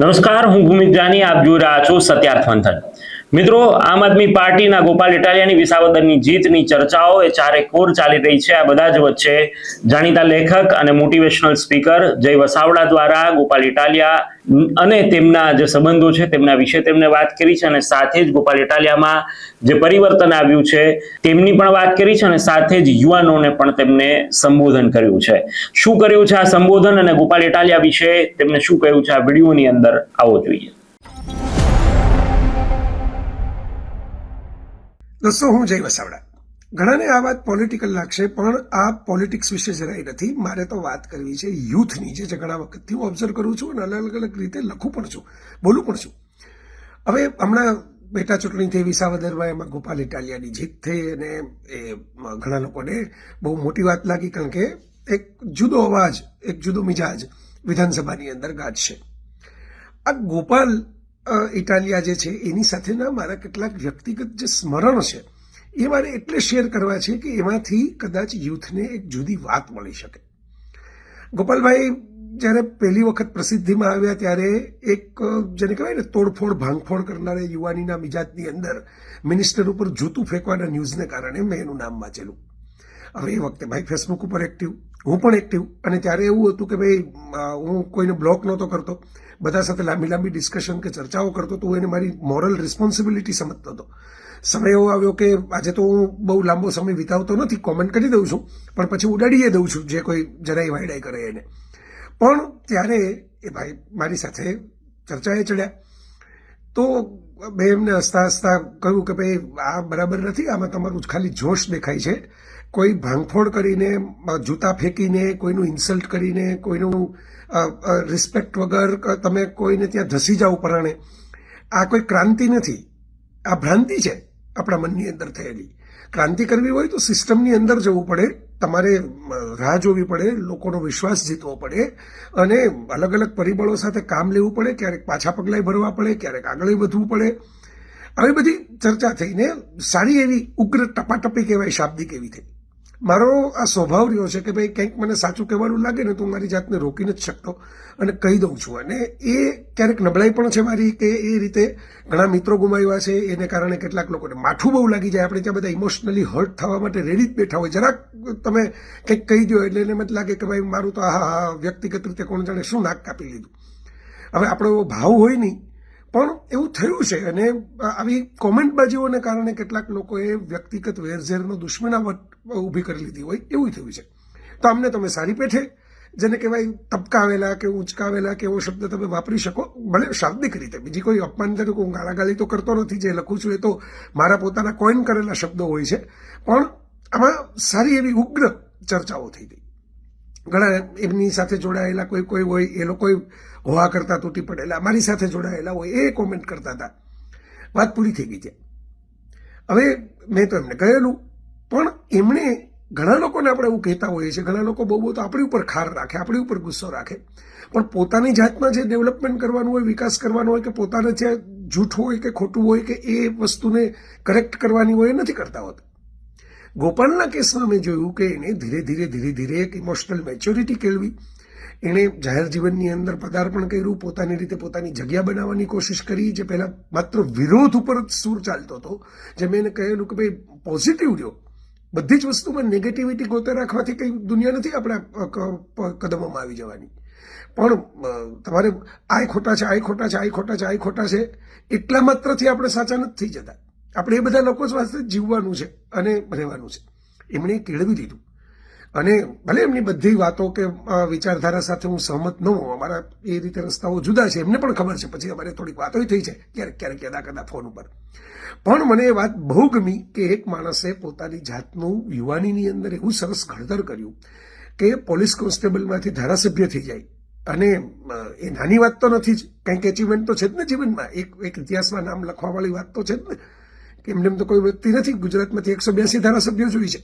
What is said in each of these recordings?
નમસ્કાર, હું ભૂમિત જાની, આપ જોઈ રહ્યા છો સત્યાર્થ મંથન. મિત્રો, આમ આદમી પાર્ટીના ગોપાલ ઇટાલિયાની વિસાવદરની જીતની ચર્ચાઓ એ ચારે કોર ચાલી રહી છે. આ બધા જ વચ્ચે જાણીતા લેખક અને મોટિવેશનલ સ્પીકર જય વસાવડા દ્વારા ગોપાલ ઇટાલિયા અને તેમના જે સંબંધો છે, તેમના વિશે તેમને વાત કરી છે અને સાથે જ ગોપાલ ઇટાલિયામાં જે પરિવર્તન આવ્યું છે, તેમની પણ વાત કરી છે અને સાથે જ યુવાનોને પણ તેમને સંબોધન કર્યું છે. શું કર્યું છે આ સંબોધન અને ગોપાલ ઇટાલિયા વિશે તેમને શું કહ્યું છે આ વિડીયોની અંદર, આવો જોઈએ. દોસ્તો, હું જય વસાવડા. ઘણાને આ વાત પોલિટિકલ લાગશે, પણ આ પોલિટિક્સ વિશે જરાય નથી. મારે તો વાત કરવી છે યુથની જે ઘણા વખતથી હું ઓબ્ઝર્વ કરું છું અને અલગ અલગ રીતે લખું પણ છું, બોલું પણ છું. હવે હમણાં પેટા ચૂંટણી થઈ, વિસાવદરમાં એમાં ગોપાલ ઇટાલિયાની જીત થઈ અને એ ઘણા લોકોને બહુ મોટી વાત લાગી કારણ કે એક જુદો અવાજ, એક જુદો મિજાજ વિધાનસભાની અંદર ગાજશે. આ ગોપાલ ઇટાલિયા જે છે, એની સાથેના મારા કેટલાક વ્યક્તિગત જે સ્મરણ છે એ મારે એટલે શેર કરવા છે કે એમાંથી કદાચ યુથને એક જુદી વાત મળી શકે. ગોપાલભાઈ, જ્યારે પહેલી વખત પ્રસિદ્ધિમાં આવ્યા ત્યારે એક, જેને કહેવાય ને, તોડફોડ, ભાંગફોડ કરનારા યુવાનીના મિજાજની અંદર મિનિસ્ટર ઉપર જૂતું ફેંકવાના ન્યૂઝને કારણે મેં એનું નામ વાંચેલું. હવે એ વખતે ભાઈ ફેસબુક ઉપર એક્ટિવ હું પણ એક્ટિવ અને ત્યારે એવું હતું કે ભાઈ હું કોઈને બ્લોક નહોતો કરતો. બધા સાથે લાંબી લાંબી ડિસ્કશન કે ચર્ચાઓ કરતો તો હું એને મારી મોરલ રિસ્પોન્સિબિલિટી સમજતો હતો. સમય એવો આવ્યો કે આજે તો હું બહુ લાંબો સમય વિતાવતો નથી કોમેન્ટ કરી દઉં છું, પણ પછી ઉડાડીએ દઉં છું જે કોઈ જરાય વાયડાઈ કરે એને. પણ ત્યારે એ ભાઈ મારી સાથે ચર્ચાએ ચડ્યા. તો મેં એમને હસતા હસતા કહ્યું કે ભાઈ, આ બરાબર નથી, આમાં તમારું ખાલી જોશ દેખાય છે. કોઈ ભાંગફોડ કરીને જૂતા ફેંકીને, કોઈનું ઇન્સલ્ટ કરીને, કોઈનું રિસ્પેક્ટ વગર તમે કોઈને ત્યાં ધસી જાઓ પરાણે. આ કોઈ ક્રાંતિ નથી. આ ભ્રાંતિ છે આપણા મનની અંદર થયેલી. ક્રાંતિ કરવી હોય તો સિસ્ટમની અંદર જવું પડે. તમારે રાહ જોવી પડે, લોકોનો વિશ્વાસ જીતવો પડે અને અલગ અલગ પરિબળો સાથે કામ લેવું પડે, ક્યારેક પાછા પગલાં ભરવા પડે, ક્યારેક આગળ વધવું પડે. આવી બધી ચર્ચા થઈને સારી એવી ઉગ્ર ટપાટપી કહેવાય, શાબ્દિક એવી થઈ. મારો આ સ્વભાવ રહ્યો છે કે ભાઈ કંઈક મને સાચું કહેવાનું લાગે ને તો હું મારી જાતને રોકી નથી શકતો અને કહી દઉં છું. અને એ ક્યારેક નબળાઈ પણ છે મારી કે એ રીતે ઘણા મિત્રો ગુમાવ્યા છે. એને કારણે કેટલાક લોકોને માઠું બહુ લાગી જાય. આપણે ત્યાં બધા ઇમોશનલી હર્ટ થવા માટે રેડી જ બેઠા હોય. જરાક તમે કંઈક કહી દો એટલે એને મત લાગે કે ભાઈ મારું તો આ વ્યક્તિગત રીતે કોણ જાણે શું નાક કાપી લીધું. હવે આપણો એવો ભાવ હોય નહીં. પણ એવું થયું છે? અને આવી કોમેન્ટબાજીઓને કારણે કેટલાક લોકોએ વ્યક્તિગત વેરઝેરનો દુશ્મનાવટ ઊભી કરી લીધી હોય એવું થયું છે. તો અમને તમે સારી પેઠે, જેને કહેવાય તબકાવેલા કે ઉંચકાવેલા કે એવો શબ્દ તમે વાપરી શકો, ભલે શાબ્દિક રીતે. બીજી કોઈ અપમાન તરીકે હું ગાળાગાળી તો કરતો નથી, જે લખું છું એ તો મારા પોતાના કોઈન કરેલા શબ્દો હોય છે. પણ આમાં સારી એવી ઉગ્ર ચર્ચાઓ થઈ ગઈ. ઘણા એમની સાથે જોડાયેલા કોઈ કોઈ હોય, એ લોકો હોવા કરતા તૂટી પડેલા, મારી સાથે જોડાયેલા હોય, એ કોમેન્ટ કરતા હતા. વાત પૂરી થઈ ગઈ છે. હવે મેં તો એમને કહેલું, પણ એમણે ઘણા લોકોને આપણે એવું કહેતા હોઈએ છીએ, ઘણા લોકો બહુ બહુ તો આપણી ઉપર ખાર રાખે, આપણી ઉપર ગુસ્સો રાખે, પણ પોતાની જાતમાં જે ડેવલપમેન્ટ કરવાનું હોય, વિકાસ કરવાનો હોય, કે પોતાને જે જૂઠ હોય, કે ખોટું હોય, કે એ વસ્તુને કરેક્ટ કરવાની હોય, એ નથી કરતા હોતા. ગોપાલના કેસમાં મેં જોયું કે એને ધીરે ધીરે ધીરે ધીરે એક ઇમોશનલ મેચ્યોરિટી કેળવી. એણે જાહેર જીવનની અંદર પદાર્પણ કર્યું, પોતાની રીતે પોતાની જગ્યા બનાવવાની કોશિશ કરી, જે પહેલાં માત્ર વિરોધ ઉપર જ સૂર ચાલતો હતો. જે મેં એને કહેલું કે ભાઈ પોઝિટિવ રહ્યો. બધી જ વસ્તુમાં નેગેટિવિટી ગોતે રાખવાથી કંઈ દુનિયા નથી આપણા કદમોમાં આવી જવાની. પણ તમારે આય ખોટા છે આય ખોટા છે આય ખોટા છે, આ ખોટા છે, એટલા માત્રથી આપણે સાચા નથી થઈ જતા. આપણે એ બધા લોકો પાસે જીવવાનું છે અને રહેવાનું છે. એમણે કેળવી લીધું અને ભલે એમની બધી વાતો કે વિચારધારા સાથે હું સહમત ન હોઉં, અમારા એ રીતે રસ્તાઓ જુદા છે, એમને પણ ખબર છે. પછી અમારે થોડીક વાતો થઈ છે, ક્યારેક ક્યારેક કદા કદા ફોન ઉપર પણ મને એ વાત બહુ ગમી કે એક માણસે પોતાની જાતનું યુવાનીની અંદર એવું સરસ ઘડતર કર્યું કે પોલીસ કોન્સ્ટેબલમાંથી ધારાસભ્ય થઈ જાય. અને એ નાની વાત તો નથી જ, કંઈક એચિવમેન્ટ તો છે જ ને જીવનમાં. એક એક ઇતિહાસમાં નામ લખવાવાળી વાત તો છે જ ને. એમને એમ તો કોઈ વ્યક્તિ નથી. ગુજરાતમાંથી એકસો બ્યાસી ધારાસભ્યો જોઈ છે.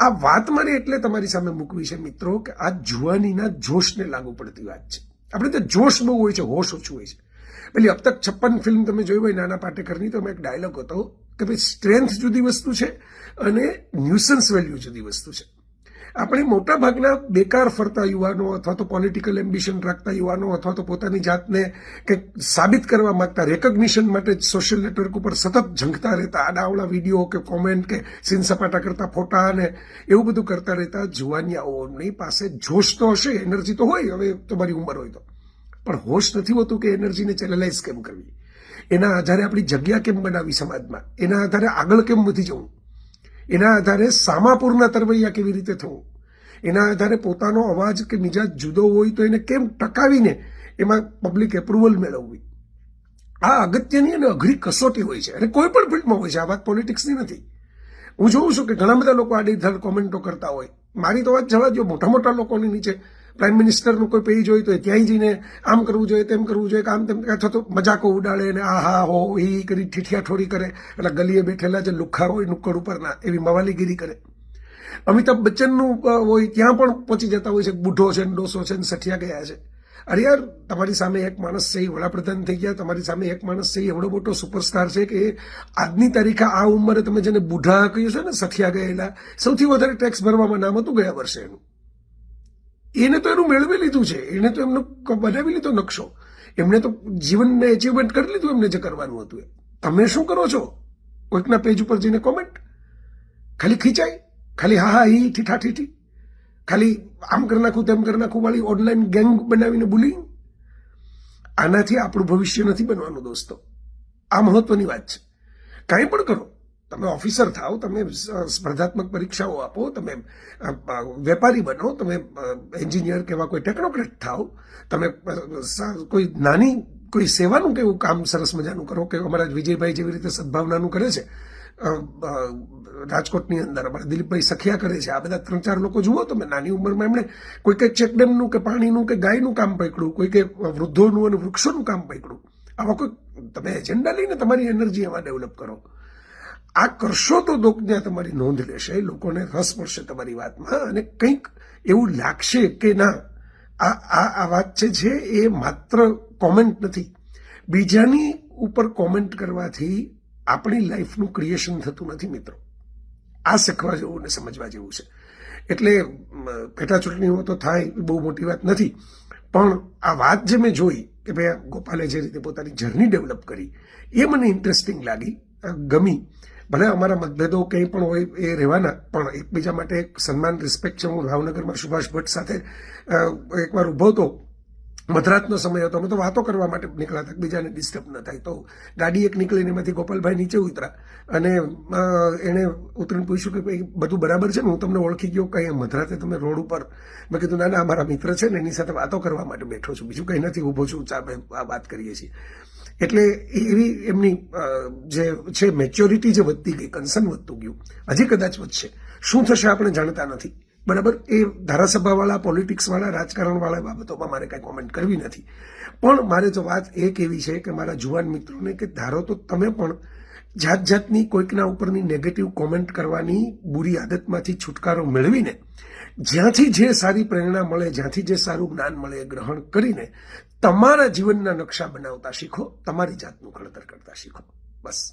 આ વાત મારે એટલે તમારી સામે મૂકવી છે મિત્રો કે આ જુવાનીના જોશને લાગુ પડતી વાત છે. આપણે તો જોશ બહુ હોય છે, હોશ ઓછું હોય છે. પેલી અબ તક છપ્પન ફિલ્મ તમે જોઈ હોય નાના પાટેકરની, તો એક ડાયલોગ હતો કે ભાઈ સ્ટ્રેન્થ જુદી વસ્તુ છે અને ન્યુસન્સ વેલ્યુ જુદી વસ્તુ છે. આપણે મોટા ભાગના બેકાર ફરતા યુવાનો અથવા તો પોલિટિકલ એમ્બિશન રાખતા યુવાનો અથવા તો પોતાની જાતને કંઈક સાબિત કરવા માંગતા રેકગ્નિશન માટે સોશિયલ નેટવર્ક ઉપર સતત ઝંખતા રહેતા આડાવડા વીડિયો કે કોમેન્ટ કે સીન સપાટા કરતા ફોટા અને એવું બધું કરતા રહેતા જુવાનિયાઓની પાસે જોશ તો હશે એનર્જી તો હોય, હવે તમારી ઉંમર હોય તો. પણ હોશ નથી હોતું કે એનર્જીને ચેનલાઇઝ કેમ કરવી? એના આધારે આપણી જગ્યા કેમ બનાવી સમાજમાં? એના આધારે આગળ કેમ વધી જવું? એના આધારે સામાપુરના તરવૈયા કેવી રીતે થવું? એના આધારે પોતાનો અવાજ કે મિજાજ જુદો હોય તો એને કેમ ટકાવીને એમાં પબ્લિક એપ્રુવલ મેળવવી? આ અગત્યની અને અઘરી કસોટી હોય છે. અને કોઈ પણ ફિલ્ડમાં હોય છે. આ વાત પોલિટિક્સની નથી. હું જોઉં છું કે ઘણા બધા લોકો આડીધડ કોમેન્ટો કરતા હોય. મારી તો વાત જવા દો મોટા મોટા લોકોની નીચે પ્રાઇમ મિનિસ્ટરનું કોઈ પેજ હોય તો ત્યાંય જઈને આમ કરવું જોઈએ, તેમ કરવું જોઈએ, કે આમ તેમ અથવા તો મજાકો ઉડાડે ને આ હા હો એ કરી ઠીઠિયાઠોડી કરે. એટલે ગલીએ બેઠેલા જે લુખ્ખા હોય નુક્કડ ઉપરના, એવી મવાલીગીરી કરે. અમિતાભ બચ્ચનનું હોય ત્યાં પણ પહોંચી જતા હોય છે. બુઢો છે ડોસો છે ને સઠિયા ગયા છે. અરે યાર, તમારી સામે એક માણસ છે, એ વડાપ્રધાન થઈ ગયા. તમારી સામે એક માણસ છે, એ એવડો મોટો સુપરસ્ટાર છે કે આજની તારીખે આ ઉંમરે તમે જેને બુઢા કહ્યું છે ને, સઠિયા ગયેલા, સૌથી વધારે ટેક્સ ભરવામાં નામ હતું ગયા વર્ષે એનું. એને તો એનું મેળવી લીધું છે. એને તો એમનો બનાવી લીધો નકશો. એમણે તો જીવનને એચિવમેન્ટ કરી લીધું એમને જે કરવાનું હતું એ તમે શું કરો છો? કોઈકના પેજ ઉપર જઈને કોમેન્ટ ખાલી ખીચાય. ખાલી હા હા હી ઠીઠા, ઠીઠી. ખાલી આમ કરી નાખું, તેમ કરી નાખું વાળી ઓનલાઈન ગેંગ બનાવીને બુલિંગ આનાથી આપણું ભવિષ્ય નથી બનવાનું દોસ્તો. આ મહત્વની વાત છે. કાંઈ પણ કરો. તમે ઓફિસર થાઓ, તમે સ્પર્ધાત્મક પરીક્ષાઓ આપો, તમે વેપારી બનો, તમે એન્જિનિયર કે એવા કોઈ ટેકનોક્રેટ થાઓ, તમે કોઈ નાની, કોઈ સેવાનું કે એવું કામ સરસ મજાનું કરો કે અમારા વિજયભાઈ જેવી રીતે સદભાવનાનું કરે છે. રાજકોટની અંદર અમારા દિલીપભાઈ સખિયા કરે છે. આ બધા ત્રણ ચાર લોકો જુઓ તમે, નાની ઉંમરમાં એમણે કોઈ કંઈક ચેકડેમનું કે પાણીનું કે ગાયનું કામ પકડ્યું, કોઈ કે વૃદ્ધોનું અને વૃક્ષોનું કામ પકડ્યું. આવા કોઈ, તમે એજન્ડા લઈને તમારી એનર્જી એમાં ડેવલપ કરો. આ કરશો તો લોક ત્યાં તમારી નોંધ લેશે, લોકોને રસ પડશે તમારી વાતમાં, અને કંઈક એવું લાગશે કે ના, આ આ આ વાત છે જે એ માત્ર કોમેન્ટ નથી. બીજાની ઉપર કોમેન્ટ કરવાથી આપણી લાઈફનું ક્રિએશન થતું નથી મિત્રો. આ શીખવા જેવું ને સમજવા જેવું છે. એટલે પેટા ચૂંટણીઓ તો થાય બહુ મોટી વાત નથી. પણ આ વાત જે મેં જોઈ કે ભાઈ ગોપાલે જે રીતે પોતાની જર્ની ડેવલપ કરી, એ મને ઇન્ટરેસ્ટિંગ લાગી, ગમી. ભલે અમારા મતભેદો કંઈ પણ હોય એ રહેવાના, પણ એકબીજા માટે એક સન્માન, રિસ્પેક્ટ છે. હું ભાવનગરમાં સુભાષ ભટ્ટ સાથે એકવાર ઊભો હતો, મધરાતનો સમય હતો, અમે તો વાતો કરવા માટે નીકળ્યા હતા બીજાને ડિસ્ટર્બ ન થાય. તો ગાડી એક નીકળીને એમાંથી ગોપાલભાઈ નીચે ઉતરા અને એણે ઉતરીને પૂછ્યું કે ભાઈ, બધું બરાબર છે ને? હું તમને ઓળખી ગયો કંઈ? મધરાતે તમે રોડ ઉપર, મેં કીધું, ના ના અમારા મિત્ર છે ને, એની સાથે વાતો કરવા માટે બેઠો છું. બીજું કંઈ નથી. ઊભો છું, ચા આ વાત કરીએ છીએ. એટલે એવી એમની જે છે મેચ્યોરિટી જે વધતી ગઈ કન્સર્ન વધતું ગયું. હજી કદાચ વધશે. શું થશે આપણે જાણતા નથી. બરાબર? એ ધારાસભાવાળા પોલિટિક્સવાળા રાજકારણવાળા બાબતોમાં મારે કાંઈ કોમેન્ટ કરવી નથી. પણ મારે તો વાત એક એવી છે કે મારા જુવાન મિત્રોને કે ધારો તો તમે પણ જાત જાતની કોઈકના ઉપરની નેગેટિવ કોમેન્ટ કરવાની બુરી આદતમાંથી છુટકારો મેળવીને, જ્યાંથી જે સારી પ્રેરણા મળે, જ્યાંથી જે સારું જ્ઞાન મળે એ ગ્રહણ કરીને તમારા જીવનના નકશા બનાવતા શીખો, તમારી જાતનું ઘડતર કરતા શીખો. બસ.